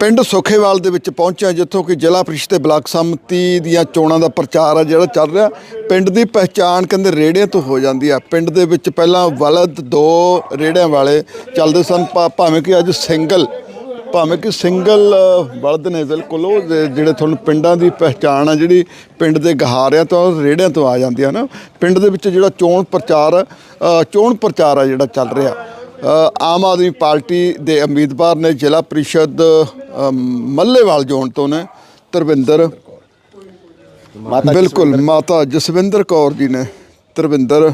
ਪਿੰਡ ਸੁਖੇਵਾਲ ਦੇ ਵਿੱਚ ਪਹੁੰਚਿਆ ਜਿੱਥੋਂ ਕਿ ਜ਼ਿਲ੍ਹਾ ਪ੍ਰੀਸ਼ਦ ਤੇ ਬਲਾਕ ਸੰਮਤੀ ਦੀਆਂ ਚੋਣਾਂ ਦਾ ਪ੍ਰਚਾਰ ਆ ਜਿਹੜਾ ਚੱਲ ਰਿਹਾ। ਪਿੰਡ ਦੀ ਪਹਿਚਾਣ ਕਹਿੰਦੇ ਰੇੜਿਆਂ ਤੋਂ ਹੋ ਜਾਂਦੀ ਆ। ਪਿੰਡ ਦੇ ਵਿੱਚ ਪਹਿਲਾਂ ਵਲਦ ਦੋ ਰੇੜਿਆਂ ਵਾਲੇ ਚੱਲਦੇ ਸਨ। ਭਾ- ਭਾਵੇਂ ਕਿ ਅੱਜ ਸਿੰਗਲ, ਭਾਵੇਂ ਕਿ ਸਿੰਗਲ ਬਲਦ ਨੇ ਬਿਲਕੁਲ ਉਹ ਜਿਹੜੇ ਤੁਹਾਨੂੰ ਪਿੰਡਾਂ ਦੀ ਪਹਿਚਾਣ ਆ ਜਿਹੜੀ ਪਿੰਡ ਦੇ ਗਹਾਰਿਆਂ ਤੋਂ, ਰੇੜਿਆਂ ਤੋਂ ਆ ਜਾਂਦੀ ਆ ਨਾ। ਪਿੰਡ ਦੇ ਵਿੱਚ ਜਿਹੜਾ ਚੋਣ ਪ੍ਰਚਾਰ ਚੋਣ ਪ੍ਰਚਾਰ ਆ ਜਿਹੜਾ ਚੱਲ ਰਿਹਾ। ਆਮ ਆਦਮੀ ਪਾਰਟੀ ਦੇ ਉਮੀਦਵਾਰ ਨੇ ਜ਼ਿਲ੍ਹਾ ਪ੍ਰੀਸ਼ਦ ਮੱਲੇਵਾਲ ਜ਼ੋਨ ਤੋਂ ਨੇ ਤਰਵਿੰਦਰ। ਬਿਲਕੁਲ ਮਾਤਾ ਜਸਵਿੰਦਰ ਕੌਰ ਜੀ ਨੇ ਤਰਵਿੰਦਰ।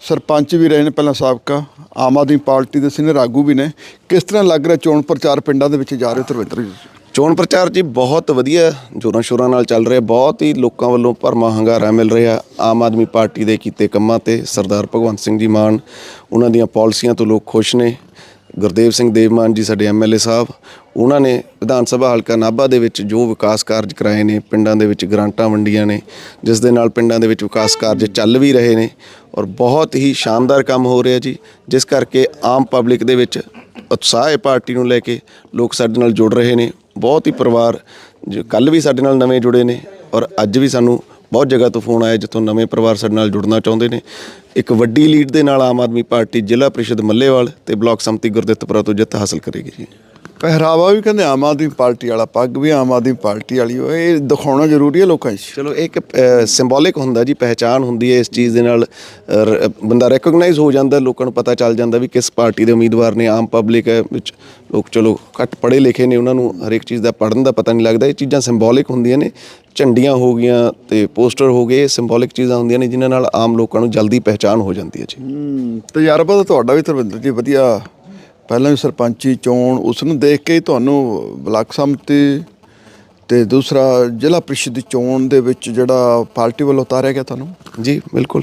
ਸਰਪੰਚ ਵੀ ਰਹੇ ਨੇ ਪਹਿਲਾਂ ਸਾਬਕਾ ਆਮ ਆਦਮੀ ਪਾਰਟੀ ਦੇ ਸੀਨੀਅਰ ਆਗੂ ਵੀ ਨੇ। ਕਿਸ ਤਰ੍ਹਾਂ ਲੱਗ ਰਿਹਾ ਚੋਣ ਪ੍ਰਚਾਰ ਪਿੰਡਾਂ ਦੇ ਵਿੱਚ ਜਾ ਰਿਹਾ ਤਰਵਿੰਦਰ ਜੀ? ਚੋਣ ਪ੍ਰਚਾਰ ਜੀ ਬਹੁਤ ਵਧੀਆ ਜੋਰਾਂ ਸ਼ੋਰਾਂ ਨਾਲ ਚੱਲ ਰਿਹਾ, ਬਹੁਤ ਹੀ ਲੋਕਾਂ ਵੱਲੋਂ ਭਰਮਾ ਹੰਗਾਰਾ ਮਿਲ ਰਿਹਾ, ਆਮ ਆਦਮੀ ਪਾਰਟੀ ਦੇ ਕੀਤੇ ਕੰਮਾਂ ਤੇ, ਸਰਦਾਰ ਭਗਵੰਤ ਸਿੰਘ ਜੀ ਮਾਨ, ਉਹਨਾਂ ਦੀਆਂ ਪਾਲਿਸੀਆਂ ਤੋਂ ਲੋਕ ਖੁਸ਼ ਨੇ, ਗੁਰਦੇਵ ਸਿੰਘ ਦੇਵਮਾਨ ਜੀ ਸਾਡੇ ਐਮਐਲਏ ਸਾਹਿਬ, ਉਹਨਾਂ ਨੇ ਵਿਧਾਨ ਸਭਾ ਹਲਕਾ ਨਾਭਾ ਦੇ ਵਿੱਚ ਜੋ ਵਿਕਾਸ ਕਾਰਜ ਕਰਾਏ ਨੇ, ਪਿੰਡਾਂ ਦੇ ਵਿੱਚ ਗ੍ਰਾਂਟਾਂ ਵੰਡੀਆਂ ਨੇ, ਜਿਸ ਦੇ ਨਾਲ ਪਿੰਡਾਂ ਦੇ ਵਿੱਚ ਵਿਕਾਸ ਕਾਰਜ ਚੱਲ ਵੀ ਰਹੇ ਨੇ ਔਰ ਬਹੁਤ ਹੀ ਸ਼ਾਨਦਾਰ ਕੰਮ ਹੋ ਰਿਹਾ ਜੀ, ਜਿਸ ਕਰਕੇ ਆਮ ਪਬਲਿਕ ਦੇ ਵਿੱਚ ਉਤਸ਼ਾਹ ਹੈ ਪਾਰਟੀ ਨੂੰ ਲੈ ਕੇ, ਲੋਕ ਸਾਡੇ ਨਾਲ ਜੁੜ ਰਹੇ ਨੇ ਬਹੁਤ ਹੀ ਪਰਿਵਾਰ ਜੋ ਕੱਲ ਵੀ ਸਾਡੇ ਨਾਲ ਨਵੇਂ ਜੁੜੇ ਨੇ ਔਰ ਅੱਜ ਵੀ ਸਾਨੂੰ ਬਹੁਤ ਜਗ੍ਹਾ ਤੋਂ ਫੋਨ ਆਇਆ ਜਿੱਥੋਂ ਨਵੇਂ ਪਰਿਵਾਰ ਸਾਡੇ ਨਾਲ ਜੁੜਨਾ ਚਾਹੁੰਦੇ ਨੇ। ਇੱਕ ਵੱਡੀ ਲੀਡ ਦੇ ਨਾਲ ਆਮ ਆਦਮੀ ਪਾਰਟੀ ਜ਼ਿਲ੍ਹਾ ਪ੍ਰੀਸ਼ਦ ਮੱਲੇਵਾਲ ਤੇ ਬਲਾਕ ਸੰਮਤੀ ਗੁਰਦਿੱਤਪੁਰਾ ਤੋਂ ਜਿੱਤ ਹਾਸਲ ਕਰੇਗੀ ਜੀ। ਪਹਿਰਾਵਾ ਵੀ ਕਹਿੰਦੇ ਆਮ ਆਦਮੀ ਪਾਰਟੀ ਵਾਲਾ ਪੱਗ ਵੀ ਆਮ ਆਦਮੀ ਪਾਰਟੀ ਵਾਲੀ ਉਹ ਇਹ ਦਿਖਾਉਣਾ ਜ਼ਰੂਰੀ ਹੈ ਲੋਕਾਂ 'ਚ। ਚਲੋ ਇਹ ਇੱਕ ਸਿੰਬੋਲਿਕ ਹੁੰਦਾ ਜੀ ਪਹਿਚਾਨ ਹੁੰਦੀ ਹੈ ਇਸ ਚੀਜ਼ ਦੇ ਨਾਲ ਬੰਦਾ ਰੈਕਗਨਾਈਜ਼ ਹੋ ਜਾਂਦਾ ਲੋਕਾਂ ਨੂੰ ਪਤਾ ਚੱਲ ਜਾਂਦਾ ਵੀ ਕਿਸ ਪਾਰਟੀ ਦੇ ਉਮੀਦਵਾਰ ਨੇ ਆਮ ਪਬਲਿਕ ਵਿੱਚ ਲੋਕ ਚਲੋ ਘੱਟ ਪੜ੍ਹੇ ਲਿਖੇ ਨੇ ਉਹਨਾਂ ਨੂੰ ਹਰੇਕ ਚੀਜ਼ ਦਾ ਪੜ੍ਹਨ ਦਾ ਪਤਾ ਨਹੀਂ ਲੱਗਦਾ ਇਹ ਚੀਜ਼ਾਂ ਸਿੰਬੋਲਿਕ ਹੁੰਦੀਆਂ ਨੇ ਝੰਡੀਆਂ ਹੋ ਗਈਆਂ ਤੇ ਪੋਸਟਰ ਹੋ ਗਏ ਸਿੰਬੋਲਿਕ ਚੀਜ਼ਾਂ ਹੁੰਦੀਆਂ ਨੇ ਜਿਨ੍ਹਾਂ ਨਾਲ ਆਮ ਲੋਕਾਂ ਨੂੰ ਜਲਦੀ ਪਹਿਚਾਨ ਹੋ ਜਾਂਦੀ ਹੈ ਜੀ। ਹੂੰ ਤਜਰਬਾ ਤਾਂ ਤੁਹਾਡਾ ਵੀ ਤਰਵਿੰਦਰ ਜੀ ਵਧੀਆ ਪਹਿਲਾਂ ਵੀ ਸਰਪੰਚੀ ਚੋਣ, ਉਸ ਨੂੰ ਦੇਖ ਕੇ ਹੀ ਤੁਹਾਨੂੰ ਬਲਾਕ ਸੰਮਤੀ ਤੇ ਦੂਸਰਾ ਜ਼ਿਲ੍ਹਾ ਪ੍ਰੀਸ਼ਦ ਦੀ ਚੋਣ ਦੇ ਵਿੱਚ ਜਿਹੜਾ ਪਾਰਟੀ ਵੱਲੋਂ ਉਤਾਰਿਆ ਗਿਆ ਤੁਹਾਨੂੰ? ਜੀ, ਬਿਲਕੁਲ।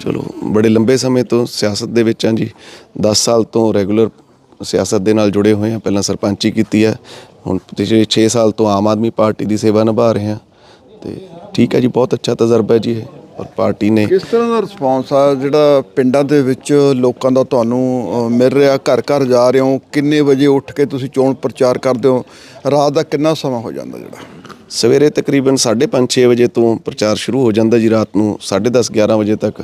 ਚਲੋ, ਬੜੇ ਲੰਬੇ ਸਮੇਂ ਤੋਂ ਸਿਆਸਤ ਦੇ ਵਿੱਚ ਹਾਂ ਜੀ। 10 ਸਾਲ ਤੋਂ ਰੈਗੂਲਰ ਸਿਆਸਤ ਦੇ ਨਾਲ ਜੁੜੇ ਹੋਏ ਹਾਂ। ਪਹਿਲਾਂ ਸਰਪੰਚੀ ਕੀਤੀ ਹੈ। ਹੁਣ ਪਿਛਲੇ 6 ਸਾਲ ਤੋਂ ਆਮ ਆਦਮੀ ਪਾਰਟੀ ਦੀ ਸੇਵਾ ਨਿਭਾ ਰਹੇ ਹਾਂ। ਤੇ ਠੀਕ ਹੈ ਜੀ, ਬਹੁਤ ਅੱਛਾ ਤਜਰਬਾ ਹੈ ਜੀ ਇਹ। ਔਰ ਪਾਰਟੀ ਨੇ ਕਿਸ ਤਰ੍ਹਾਂ ਦਾ ਰਿਸਪੌਂਸ ਆ? ਜਿਹੜਾ ਪਿੰਡਾਂ ਦੇ ਵਿੱਚ ਲੋਕਾਂ ਦਾ ਤੁਹਾਨੂੰ ਮਿਲ ਰਿਹਾ ਘਰ ਘਰ ਜਾ ਰਹੇ ਹੋ ਕਿੰਨੇ ਵਜੇ ਉੱਠ ਕੇ ਤੁਸੀਂ ਚੋਣ ਪ੍ਰਚਾਰ ਕਰਦੇ ਹੋ? ਰਾਤ ਦਾ ਕਿੰਨਾ ਸਮਾਂ ਹੋ ਜਾਂਦਾ ਜਿਹੜਾ? ਸਵੇਰੇ ਤਕਰੀਬਨ 5:30 6 ਵਜੇ ਤੋਂ ਪ੍ਰਚਾਰ ਸ਼ੁਰੂ ਹੋ ਜਾਂਦਾ ਜੀ ਰਾਤ ਨੂੰ 10:30 11 ਵਜੇ ਤੱਕ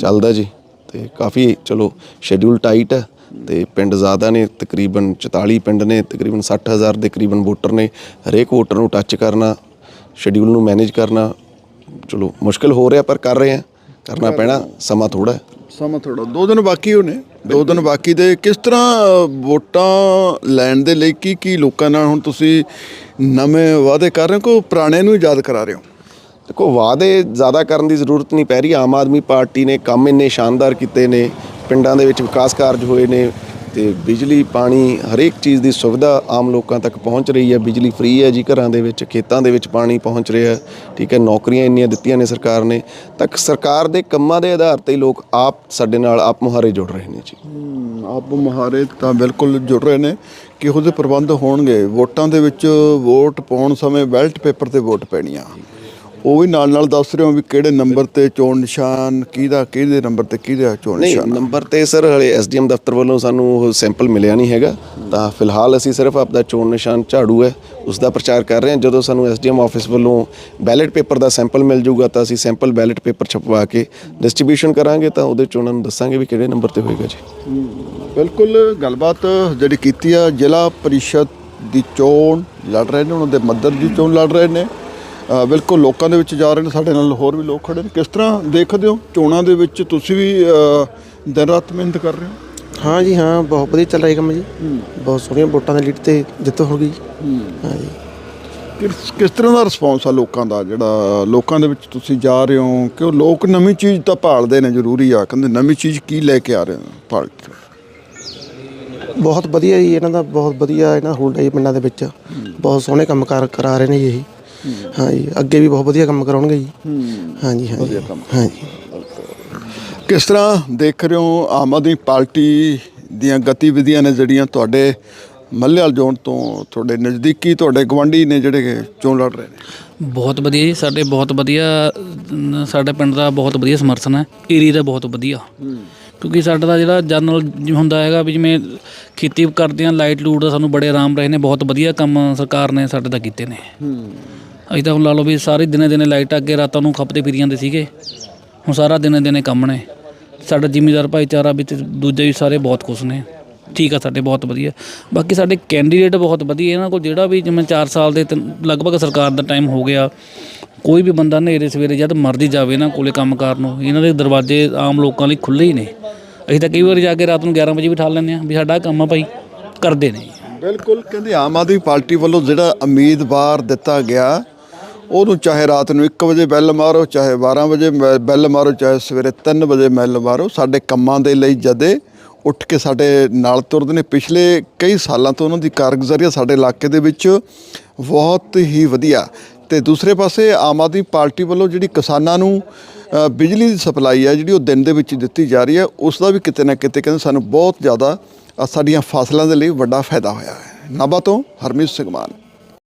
ਚੱਲਦਾ ਜੀ। ਤੇ ਕਾਫੀ ਚਲੋ ਸ਼ੈਡਿਊਲ ਟਾਈਟ ਹੈ ਤੇ ਪਿੰਡ ਜ਼ਿਆਦਾ ਨੇ ਤਕਰੀਬਨ 44 ਪਿੰਡ ਨੇ ਤਕਰੀਬਨ 60000 ਦੇ ਕਰੀਬਨ ਵੋਟਰ ਨੇ। ਹਰੇਕ ਵੋਟਰ ਨੂੰ ਟੱਚ ਕਰਨਾ ਸ਼ੈਡਿਊਲ ਨੂੰ ਮੈਨੇਜ ਕਰਨਾ ਚਲੋ ਮੁਸ਼ਕਲ ਹੋ ਰਿਹਾ ਪਰ ਕਰ ਰਹੇ ਹਾਂ। ਕਰਨਾ ਪੈਣਾ ਸਮਾਂ ਥੋੜਾ ਸਮਾਂ ਥੋੜਾ ਦੋ ਦਿਨ ਬਾਕੀ ਹੋਣੇ। ਦੋ ਦਿਨ ਬਾਕੀ ਦੇ ਕਿਸ ਤਰ੍ਹਾਂ ਵੋਟਾਂ ਲੈਣ ਦੇ ਲਈ ਕੀ ਕੀ ਲੋਕਾਂ ਨਾਲ ਹੁਣ ਤੁਸੀਂ ਨਵੇਂ ਵਾਅਦੇ ਕਰ ਰਹੇ ਹੋ ਕਿ ਪੁਰਾਣੇ ਨੂੰ ਯਾਦ ਕਰਾ ਰਹੇ ਹੋ? ਦੇਖੋ ਵਾਅਦੇ ਜ਼ਿਆਦਾ ਕਰਨ ਦੀ ਜ਼ਰੂਰਤ ਨਹੀਂ ਪੈ ਰਹੀ। ਆਮ ਆਦਮੀ ਪਾਰਟੀ ਨੇ ਕੰਮ ਇੰਨੇ ਸ਼ਾਨਦਾਰ ਕੀਤੇ ਨੇ। ਪਿੰਡਾਂ ਦੇ ਵਿੱਚ ਵਿਕਾਸ ਕਾਰਜ ਹੋਏ ਨੇ। ਤੇ ਬਿਜਲੀ, ਪਾਣੀ ਹਰੇਕ ਚੀਜ਼ ਦੀ ਸੁਵਿਧਾ ਆਮ ਲੋਕਾਂ ਤੱਕ ਪਹੁੰਚ ਰਹੀ ਹੈ। ਬਿਜਲੀ ਫ੍ਰੀ ਹੈ ਜੀ ਘਰਾਂ ਦੇ ਵਿੱਚ, ਖੇਤਾਂ ਦੇ ਵਿੱਚ ਪਾਣੀ ਪਹੁੰਚ ਰਿਹਾ ਠੀਕ ਹੈ, ਨੌਕਰੀਆਂ ਇੰਨੀਆਂ ਦਿੱਤੀਆਂ ਨੇ ਸਰਕਾਰ ਨੇ। ਤੱਕ ਸਰਕਾਰ ਦੇ ਕੰਮਾਂ ਦੇ ਆਧਾਰ ਤੇ ਹੀ ਲੋਕ ਆਪ ਸਾਡੇ ਨਾਲ ਆਪ ਮੁਹਾਰੇ ਜੁੜ ਰਹੇ ਨੇ ਜੀ। ਆਪ ਮੁਹਾਰੇ ਤਾਂ ਬਿਲਕੁਲ ਜੁੜ ਰਹੇ ਨੇ। ਕਿਹੋ ਜਿਹੇ ਪ੍ਰਬੰਧ ਹੋਣਗੇ? ਵੋਟਾਂ ਦੇ ਵਿੱਚ ਵੋਟ ਪਾਉਣ ਸਮੇਂ ਬੈਲਟ ਪੇਪਰ ਤੇ ਵੋਟ ਪੈਣੀਆਂ। ਉਹ ਵੀ ਨਾਲ ਨਾਲ ਦੱਸ ਰਹੇ ਹੋ ਵੀ ਕਿਹੜੇ ਨੰਬਰ ਤੇ ਚੋਣ ਨਿਸ਼ਾਨ ਕਿਹਦਾ ਕਿਹਦੇ ਨੰਬਰ ਤੇ ਕਿਹਦਾ ਚੋਣ ਨਹੀਂ ਨਿਸ਼ਾਨ ਨੰਬਰ ਤੇ ਸਰ ਹਲੇ ਐਸਡੀਐਮ ਦਫ਼ਤਰ ਵੱਲੋਂ ਸਾਨੂੰ ਉਹ ਸੈਂਪਲ ਮਿਲਿਆ ਨਹੀਂ ਹੈਗਾ। ਤਾਂ ਫਿਲਹਾਲ ਅਸੀਂ ਸਿਰਫ ਆਪਦਾ ਚੋਣ ਨਿਸ਼ਾਨ ਝਾੜੂ ਹੈ ਉਸ ਦਾ ਪ੍ਰਚਾਰ ਕਰ ਰਹੇ ਹਾਂ। ਜਦੋਂ ਸਾਨੂੰ ਐਸਡੀਐਮ ਆਫਿਸ ਵੱਲੋਂ ਬੈਲਟ ਪੇਪਰ ਦਾ ਸੈਂਪਲ ਮਿਲ ਜਾਊਗਾ ਤਾਂ ਅਸੀਂ ਸੈਂਪਲ ਬੈਲਟ ਪੇਪਰ ਛਪਵਾ ਕੇ ਡਿਸਟ੍ਰੀਬਿਊਸ਼ਨ ਕਰਾਂਗੇ। ਤਾਂ ਉਹਦੇ ਚ ਉਹਨਾਂ ਨੂੰ ਦੱਸਾਂਗੇ ਵੀ ਕਿਹੜੇ ਨੰਬਰ ਤੇ ਹੋਏਗਾ ਜੀ। ਬਿਲਕੁਲ ਗੱਲਬਾਤ ਜਿਹੜੀ ਕੀਤੀ ਆ ਜ਼ਿਲ੍ਹਾ ਪਰਿਸ਼ਦ ਦੀ ਚੋਣ ਲੜ ਰਹੇ ਨੇ ਉਹਨਾਂ ਦੇ ਮੱਦਰ ਦੀ ਚੋਣ ਲੜ ਰਹੇ ਨੇ। ਬਿਲਕੁਲ ਲੋਕਾਂ ਦੇ ਵਿੱਚ ਜਾ ਰਹੇ ਨੇ ਸਾਡੇ ਨਾਲ ਹੋਰ ਵੀ ਲੋਕ ਖੜੇ ਨੇ। ਕਿਸ ਤਰ੍ਹਾਂ ਦੇਖਦੇ ਹੋ ਚੋਣਾਂ ਦੇ ਵਿੱਚ ਤੁਸੀਂ ਵੀ ਦਿਨ ਰਾਤ ਮਿਹਨਤ ਕਰ ਰਹੇ ਹੋ? ਹਾਂ ਜੀ ਹਾਂ ਬਹੁਤ ਵਧੀਆ ਚੱਲ ਰਿਹਾ ਕੰਮ ਜੀ। ਬਹੁਤ ਸੋਹਣੀਆਂ ਵੋਟਾਂ ਦੇ ਲੀਡ ਤੇ ਜਿੱਤ ਹੋ ਗਈ ਹਾਂ। ਜੀ। ਕਿਸ ਕਿਸ ਤਰ੍ਹਾਂ ਦਾ ਰਿਸਪੌਂਸ ਆ ਲੋਕਾਂ ਦਾ ਜਿਹੜਾ ਲੋਕਾਂ ਦੇ ਵਿੱਚ ਤੁਸੀਂ ਜਾ ਰਹੇ ਹੋ? ਕਿ ਉਹ ਲੋਕ ਨਵੀਂ ਚੀਜ਼ ਤਾਂ ਭਾਲਦੇ ਨੇ ਜ਼ਰੂਰੀ ਆ ਕਹਿੰਦੇ ਨਵੀਂ ਚੀਜ਼ ਕੀ ਲੈ ਕੇ ਆ ਰਹੇ ਨੇ ਪਾਰਟੀ ਬਹੁਤ ਵਧੀਆ ਜੀ ਇਹਨਾਂ ਦਾ ਬਹੁਤ ਵਧੀਆ ਇਹਨਾਂ ਹੋਲਡ ਹੈ ਪਿੰਡਾਂ ਦੇ ਵਿੱਚ। ਬਹੁਤ ਸੋਹਣੇ ਕੰਮ ਕਾਰ ਕਰਾ ਰਹੇ ਨੇ ਜੀ ਇਹ। ਹਾਂ ਜੀ ਅੱਗੇ ਵੀ ਬਹੁਤ ਵਧੀਆ ਕੰਮ ਕਰਾਉਣਗੇ ਜੀ। ਹਾਂ। ਜੀ ਹਾਂ ਜੀ ਹਾਂ ਜੀ ਕਿਸ ਤਰ੍ਹਾਂ ਦੇਖ ਰਹੇ ਹੋ ਆਮ ਆਦਮੀ ਪਾਰਟੀ ਦੀਆਂ ਗਤੀਵਿਧੀਆਂ ਨੇ ਜਿਹੜੀਆਂ ਤੁਹਾਡੇ ਮੱਲੇਵਾਲ ਜ਼ੋਨ ਤੋਂ ਤੁਹਾਡੇ ਨਜ਼ਦੀਕੀ ਤੁਹਾਡੇ ਗਵਾਂਢੀ ਨੇ ਜਿਹੜੇ ਚੋਣ ਲੜ ਰਹੇ ਨੇ? ਬਹੁਤ ਵਧੀਆ ਜੀ ਸਾਡੇ ਬਹੁਤ ਵਧੀਆ ਸਾਡੇ ਪਿੰਡ ਦਾ ਬਹੁਤ ਵਧੀਆ ਸਮਰਥਨ ਹੈ ਏਰੀਆ ਦਾ ਬਹੁਤ ਵਧੀਆ। ਕਿਉਂਕਿ ਸਾਡਾ ਦਾ ਜਿਹੜਾ ਜਨਰਲ ਹੁੰਦਾ ਹੈਗਾ ਵੀ ਜਿਵੇਂ ਖੇਤੀ ਕਰਦੇ ਆ ਲਾਈਟ ਲੂਟ ਦਾ ਸਾਨੂੰ ਬੜੇ ਆਰਾਮ ਰਹੇ ਨੇ ਬਹੁਤ ਵਧੀਆ ਕੰਮ ਸਰਕਾਰ ਨੇ ਸਾਡੇ ਦਾ ਕੀਤੇ ਨੇ। ਅਸੀਂ ਤਾਂ ਹੁਣ ਲਾ ਲਓ ਵੀ ਸਾਰੇ ਦਿਨੇ ਦਿਨੇ ਲਾਈਟ ਅੱਗੇ ਰਾਤਾਂ ਨੂੰ ਖਪਦੇ ਫਿਰੀ ਜਾਂਦੇ ਸੀਗੇ। ਹੁਣ ਸਾਰਾ ਦਿਨੇ ਦਿਨੇ ਕੰਮ ਨੇ। ਸਾਡਾ ਜ਼ਿਮੀਦਾਰ ਭਾਈਚਾਰਾ ਵੀ ਤੇ ਦੂਜੇ ਵੀ ਸਾਰੇ ਬਹੁਤ ਖੁਸ਼ ਨੇ। ਠੀਕ ਆ, ਸਾਡੇ ਬਹੁਤ ਵਧੀਆ। ਬਾਕੀ ਸਾਡੇ ਕੈਂਡੀਡੇਟ ਬਹੁਤ ਵਧੀਆ। ਇਹਨਾਂ ਕੋਲ ਜਿਹੜਾ ਵੀ ਜਿਵੇਂ 4 ਸਾਲ ਦੇ ਤਿੰਨ- ਲਗਭਗ ਸਰਕਾਰ ਦਾ ਟਾਈਮ ਹੋ ਗਿਆ। ਕੋਈ ਵੀ ਬੰਦਾ ਨੇਰੇ ਸਵੇਰੇ ਜਦ ਮਰਜ਼ੀ ਜਾਵੇ ਇਹਨਾਂ ਕੋਲੇ ਕੰਮ ਕਰਨ ਨੂੰ। ਇਹਨਾਂ ਦੇ ਦਰਵਾਜ਼ੇ ਆਮ ਲੋਕਾਂ ਲਈ ਖੁੱਲ੍ਹੇ ਹੀ ਨੇ। ਅਸੀਂ ਤਾਂ ਕਈ ਵਾਰੀ ਜਾ ਕੇ ਰਾਤ ਨੂੰ 11 ਵਜੇ ਵੀ ਠਾਲ ਲੈਂਦੇ ਆ ਵੀ ਸਾਡਾ ਆਹ ਕੰਮ ਆ ਭਾਈ, ਕਰਦੇ ਨੇ। ਬਿਲਕੁਲ, ਕਹਿੰਦੇ ਆਮ ਆਦਮੀ ਪਾਰਟੀ ਵੱਲੋਂ ਜਿਹੜਾ ਉਮੀਦਵਾਰ ਦਿੱਤਾ ਗਿਆ ਉਹਨੂੰ ਚਾਹੇ ਰਾਤ ਨੂੰ 1 ਵਜੇ ਬੈਲ ਮਾਰੋ, ਚਾਹੇ 12 ਵਜੇ ਬੈ- ਬੈਲ ਮਾਰੋ, ਚਾਹੇ ਸਵੇਰੇ 3 ਵਜੇ ਬੈਲ ਮਾਰੋ, ਸਾਡੇ ਕੰਮਾਂ ਦੇ ਲਈ ਜਦੇ ਉੱਠ ਕੇ ਸਾਡੇ ਨਾਲ ਤੁਰਦੇ ਨੇ। ਪਿਛਲੇ ਕਈ ਸਾਲਾਂ ਤੋਂ ਉਹਨਾਂ ਦੀ ਕਾਰਗੁਜ਼ਾਰੀ ਸਾਡੇ ਇਲਾਕੇ ਦੇ ਵਿੱਚ ਬਹੁਤ ਹੀ ਵਧੀਆ। ਤੇ ਦੂਸਰੇ ਪਾਸੇ ਆਮ ਆਦਮੀ ਪਾਰਟੀ ਵੱਲੋਂ ਜਿਹੜੀ ਕਿਸਾਨਾਂ ਨੂੰ ਬਿਜਲੀ ਦੀ ਸਪਲਾਈ ਹੈ, ਜਿਹੜੀ ਉਹ ਦਿਨ ਦੇ ਵਿੱਚ ਦਿੱਤੀ ਜਾ ਰਹੀ ਹੈ, ਉਸ ਦਾ ਵੀ ਕਿਤੇ ਨਾ ਕਿਤੇ ਕਹਿੰਦੇ ਸਾਨੂੰ ਬਹੁਤ ਜ਼ਿਆਦਾ ਸਾਡੀਆਂ ਫਸਲਾਂ ਦੇ ਲਈ ਵੱਡਾ ਫਾਇਦਾ ਹੋਇਆ ਹੈ। ਨਾਭਾ ਤੋਂ ਹਰਮੀਤ ਸਿੰਘ ਮਾਨ।